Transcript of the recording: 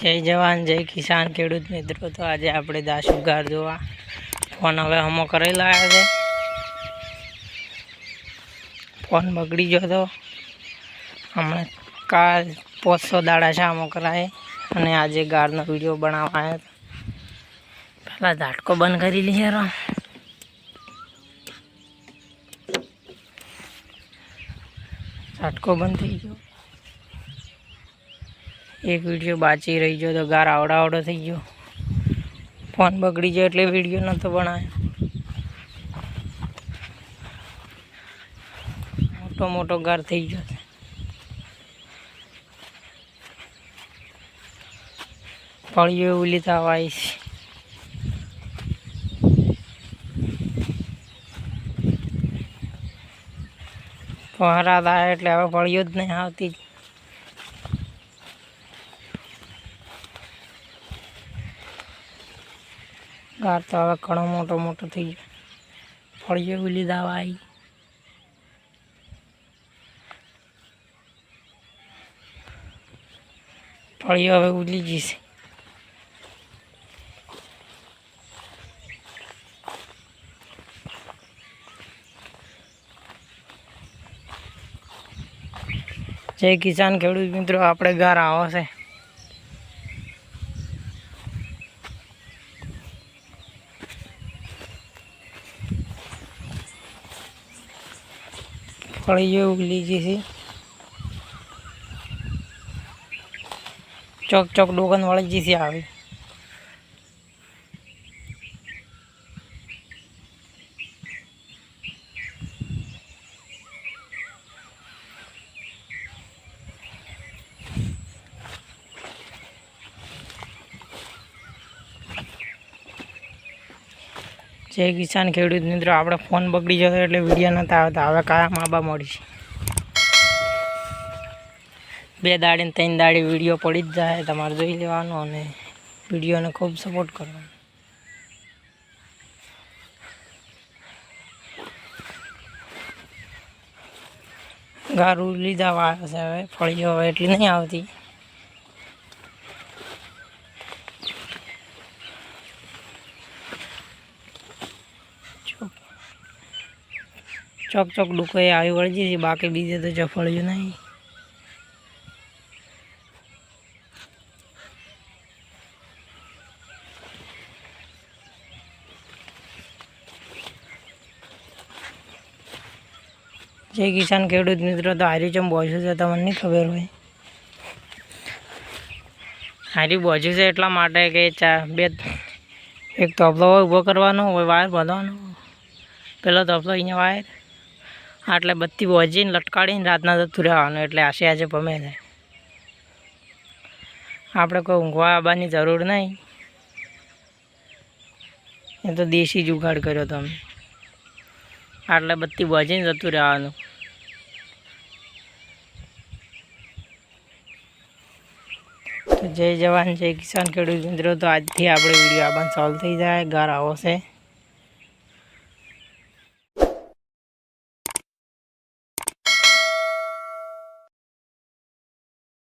જય જવાન, જય કિસાન ખેડૂત મિત્રો. તો આજે આપણે દાસુ ગાર જોવા. ફોન હવે હમો કરી લાવ્યા છે. ફોન બગડી ગયો હતો હમણાં કાલ પોસો દાડા છે હમો કરાય. અને આજે ગારનો વીડિયો બનાવવા આવ્યો હતો. પહેલાં ઝાટકો બંધ કરી લઈએ રો. ઝાટકો બંધ થઈ ગયો. એક વીડિયો બાચી રહી ગયો તો ગાર આવડાવડો થઈ ગયો. ફોન બગડી ગયો એટલે વીડિયો નહોતો બનાવ્યો મોટો મોટો ગાર થઈ ગયો છે. એવું લીધા છે. પહરા થાય એટલે હવે ફળીઓ જ નહીં આવતી. ગાર તો હવે ઘણો મોટો મોટો થઈ ગયો. ફળીઓ ઉલી દાવા આવી ફળીઓ હવે ઉલી જશે જય કિસાન ખેડૂત મિત્રો, આપણે ગાર આવો છે. ફળીઓ ઉગલી ગઈ છે. ચોક ચોક ડોગન વાળી જી છે આવી. જય કિસાન ખેડૂત મિત્રો, આપણે ફોન બગડી જતો એટલે વીડિયો નતા આવતા. હવે કયા માબા મળી બે દાડી ને ત્રણ દાડી વીડિયો પડી જ જાય, તમારે જોઈ લેવાનો અને વિડીયોને ખૂબ સપોર્ટ કરવાનો. ગારું લીધા વાળા છે હવે ફળીઓ હવે એટલી નહીં આવતી. ચોક ચોક ડુકોએ આવી વળજી છે, બાકી બીજે તો ચફળ્યું નહીં. જય કિસાન ખેડૂત મિત્રો તો હારી ચમ બોજ્યું છે, તમને નહીં ખબર હોય. હારી બોજ્યું છે એટલા માટે કે ચા બે એક તબલો ઊભો કરવાનો હોય, વાયર બાંધવાનો પેલો તબલો અહીંયા વાયર. આટલે બત્તી વોજીને લટકાડીને રાતના જતું રહેવાનું, એટલે આશે આજે ભમે જાય આપણે કોઈ ઊંઘવા આવવાની જરૂર નહીં. એ તો દેશી જુગાડ કર્યો તમે. આટલે બત્તી વોજીને જતું રહેવાનું. તો જય જવાન, જય કિસાન ખેડૂત મિત્રો. તો આજથી આપણે વીડિયો આવવાનું સોલ્વ થઈ જાય. ગાર આવો છે.